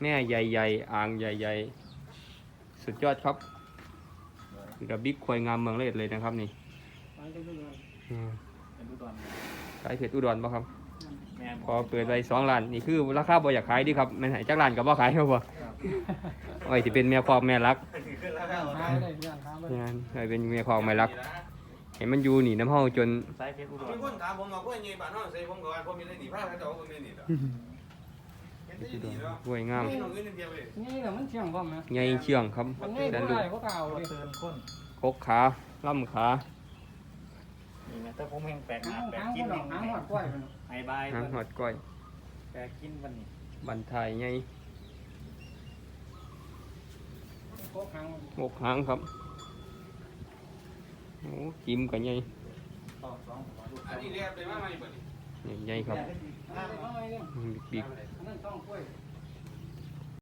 แม่ใหญ่ๆ อ่างใหญ่ๆ สุดยอดครับกับบิ๊กควายงามเมืองเลยเลยนะครับนี่ไปกันด้วยกันอืมเป็นดูตอนขายเพชรอุดรป่ะครับแม่นพอเปิดไปสองล้านนี่คือราคาบ่อยากขายดีครับแม่นใหายจักล้านกับบ่ขายครับบ่ไอ้ที่เป็นแม่คอกแม่รักหาได้ย่านหาไปงานไอ้เป็นแม่คอกแม่รัก เห็นมันอยู่นี่น้ำเฮาจนสายเพชรอุดรมีคนถามผมว่าพวกยังบ้านน้องใส่ผมก็ว่าผมมีได้หนีพาเขาเจ้าผมไม่หนีหรอ กเห็นได้ดีเนาะกล้วยงามมีน้องเงินเดียวเลยนี่แหละมันเชียงพ่อมนะใหญ่เชื่องครับมันนี่แดนก็ลูกได้ก็เก่าเลยเตือนคนคกขาล่ำขานี่นะแต่ผมแห้งแปลกหหาน้างแปลกหางกิคนนหแห้องงหางหอดกล้วยมันไอ้บายหางหอดก้อยแปลกกินวันนี้บันทายใหญ่โคกหางงกหางครับโอ้กิมกันใหญ่ต่อสองลูกอันนี้เรียบเลยว่าไม่เปิด ใหญ่ๆครับบิ๊กๆ